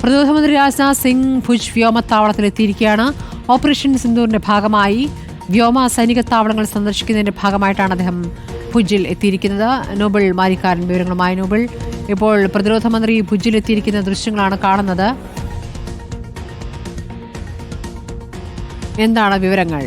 പ്രതിരോധ മന്ത്രി രാജ്നാഥ് സിംഗ് ഭുജ് വ്യോമത്താവളത്തിലെത്തിയിരിക്കുകയാണ് ഓപ്പറേഷൻ സിന്ദൂറിന്റെ ഭാഗമായി വ്യോമ സൈനിക താവളങ്ങൾ സന്ദർശിക്കുന്നതിന്റെ ഭാഗമായിട്ടാണ് അദ്ദേഹം ഭുജിൽ എത്തിയിരിക്കുന്നത്. നോബിൾ മാരിക്കാരൻ വിവരങ്ങളുമായി നോബിൾ. ഇപ്പോൾ പ്രതിരോധ മന്ത്രി ഭുജിൽ എത്തിയിരിക്കുന്ന ദൃശ്യങ്ങളാണ് കാണുന്നത്. എന്താണ് വിവരങ്ങൾ?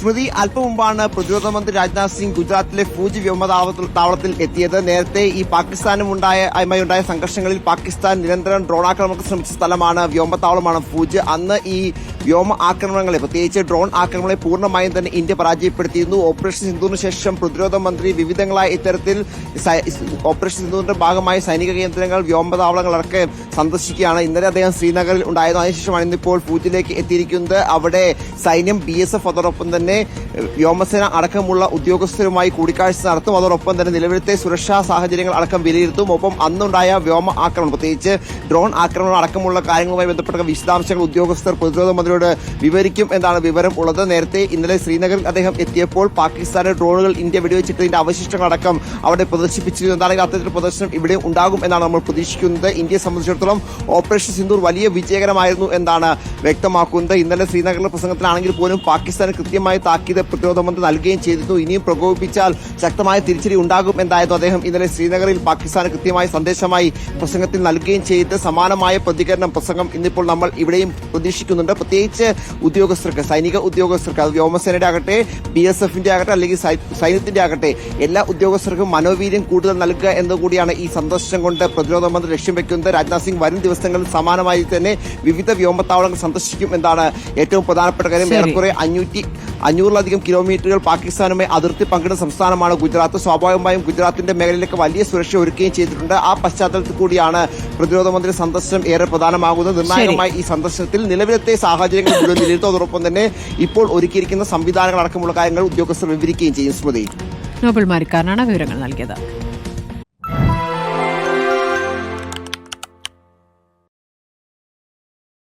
സ്മൃതി അല്പം മുമ്പാണ് പ്രതിരോധ മന്ത്രി രാജ്നാഥ് സിംഗ് ഗുജറാത്തിലെ ഫൂജ് വ്യോമതാവളത്തിൽ താവളത്തിൽ എത്തിയത്. നേരത്തെ ഈ പാകിസ്ഥാനും ഉണ്ടായ ഉണ്ടായ സംഘർഷങ്ങളിൽ പാകിസ്ഥാൻ നിരന്തരം ഡ്രോൺ ആക്രമണം ശ്രമിച്ച സ്ഥലമാണ് വ്യോമതാവളമാണ് ഫൂജ്. അന്ന് ഈ വ്യോമ ആക്രമണങ്ങളെ പ്രത്യേകിച്ച് ഡ്രോൺ ആക്രമണങ്ങളെ പൂർണമായും തന്നെ ഇന്ത്യ പരാജയപ്പെടുത്തിയിരുന്നു. ഓപ്പറേഷൻ സിന്ധുവിന് ശേഷം പ്രതിരോധ മന്ത്രി വിവിധങ്ങളായ ഇത്തരത്തിൽ ഓപ്പറേഷൻ സിന്ധുവിന്റെ ഭാഗമായി സൈനിക കേന്ദ്രങ്ങൾ വ്യോമതാവളങ്ങളൊക്കെ സന്ദർശിക്കുകയാണ്. ഇന്നലെ അദ്ദേഹം ശ്രീനഗറിൽ ഉണ്ടായിരുന്നു അതിനുശേഷമാണ് ഇന്നിപ്പോൾ ഫൂജിലേക്ക് എത്തിയിരിക്കുന്നത്. അവിടെ സൈന്യം ബി എസ് എഫ് അതോടൊപ്പം തന്നെ ഏഹ്, വ്യോമസേന അടക്കമുള്ള ഉദ്യോഗസ്ഥരുമായി കൂടിക്കാഴ്ച നടത്തും. അതോടൊപ്പം തന്നെ നിലവിലത്തെ സുരക്ഷാ സാഹചര്യങ്ങൾ അടക്കം വിലയിരുത്തും. ഒപ്പം അന്നുണ്ടായ വ്യോമ ആക്രമണം പ്രത്യേകിച്ച് ഡ്രോൺ ആക്രമണം അടക്കമുള്ള കാര്യങ്ങളുമായി ബന്ധപ്പെട്ട വിശദാംശങ്ങൾ ഉദ്യോഗസ്ഥർ പ്രതിരോധ മന്ത്രിയോട് വിവരിക്കും എന്നാണ് വിവരം ഉള്ളത്. നേരത്തെ ഇന്നലെ ശ്രീനഗറിൽ അദ്ദേഹം എത്തിയപ്പോൾ പാകിസ്ഥാന്റെ ഡ്രോണുകൾ ഇന്ത്യ വെടിവെച്ചിട്ടതിന്റെ അവശിഷ്ടങ്ങളടക്കം അവിടെ പ്രദർശിപ്പിച്ചിരുന്നു. എന്താണെങ്കിൽ അത്തരത്തിൽ പ്രദർശനം ഇവിടെ ഉണ്ടാകും എന്നാണ് നമ്മൾ പ്രതീക്ഷിക്കുന്നത്. ഇന്ത്യയെ സംബന്ധിച്ചിടത്തോളം ഓപ്പറേഷൻ സിന്ദൂർ വലിയ വിജയകരമായിരുന്നു എന്നാണ് വ്യക്തമാക്കുന്നത്. ഇന്നലെ ശ്രീനഗറിലെ പ്രസംഗത്തിലാണെങ്കിൽ പോലും പാകിസ്ഥാൻ കൃത്യമായി താക്കീത് പ്രതിരോധ മന്ത്രി നൽകുകയും ചെയ്തിരുന്നു. ഇനിയും പ്രകോപിപ്പിച്ചാൽ ശക്തമായ തിരിച്ചടി ഉണ്ടാകും എന്നായിരുന്നു അദ്ദേഹം ഇന്നലെ ശ്രീനഗറിൽ പാകിസ്ഥാന് കൃത്യമായ സന്ദേശമായി പ്രസംഗത്തിൽ നൽകുകയും ചെയ്ത് സമാനമായ പ്രതികരണം പ്രസംഗം ഇന്നിപ്പോൾ നമ്മൾ ഇവിടെയും പ്രതീക്ഷിക്കുന്നുണ്ട്. പ്രത്യേകിച്ച് ഉദ്യോഗസ്ഥർക്ക് സൈനിക ഉദ്യോഗസ്ഥർക്ക് അത് വ്യോമസേനയുടെ ആകട്ടെ ബി എസ് എഫിന്റെ ആകട്ടെ അല്ലെങ്കിൽ സൈന്യത്തിന്റെ ആകട്ടെ എല്ലാ ഉദ്യോഗസ്ഥർക്കും മനോവീര്യം കൂടുതൽ നൽകുക എന്നുകൂടിയാണ് ഈ സന്ദർശനം കൊണ്ട് പ്രതിരോധ മന്ത്രി ലക്ഷ്യം വെക്കുന്നത്. രാജ്നാഥ് സിംഗ് വരും ദിവസങ്ങളിൽ സമാനമായി തന്നെ വിവിധ വ്യോമത്താവളങ്ങൾ സന്ദർശിക്കും എന്നാണ് ഏറ്റവും പ്രധാനപ്പെട്ട കാര്യം. ഏറെക്കുറെ അഞ്ഞൂറ്റി അഞ്ഞൂറിലധികം കിലോമീറ്ററുകൾ പാകിസ്ഥാനുമായി അതിർത്തി പങ്കിടുന്ന സംസ്ഥാനമാണ് ഗുജറാത്ത്. സ്വാഭാവികമായും ഗുജറാത്തിന്റെ മേഖലയിലേക്ക് വലിയ സുരക്ഷ ഒരുക്കുകയും ചെയ്തിട്ടുണ്ട്. ആ പശ്ചാത്തലത്തിൽ കൂടിയാണ് പ്രതിരോധ മന്ത്രി സന്ദർശനം ഏറെ പ്രധാനമാകുന്നത്. നിർണായകമായി ഈ സന്ദർശനത്തിൽ നിലവിലത്തെ സാഹചര്യങ്ങൾ മുഴുവൻ വിലയിരുത്തും തന്നെ ഇപ്പോൾ ഒരുക്കിയിരിക്കുന്ന സംവിധാനങ്ങൾ അടക്കമുള്ള കാര്യങ്ങൾ ഉദ്യോഗസ്ഥർ വിവരിക്കുകയും ചെയ്യും. സ്മൃതി നോബൽ മാരിക്കാരനാണ് വിവരങ്ങൾ നൽകിയത്.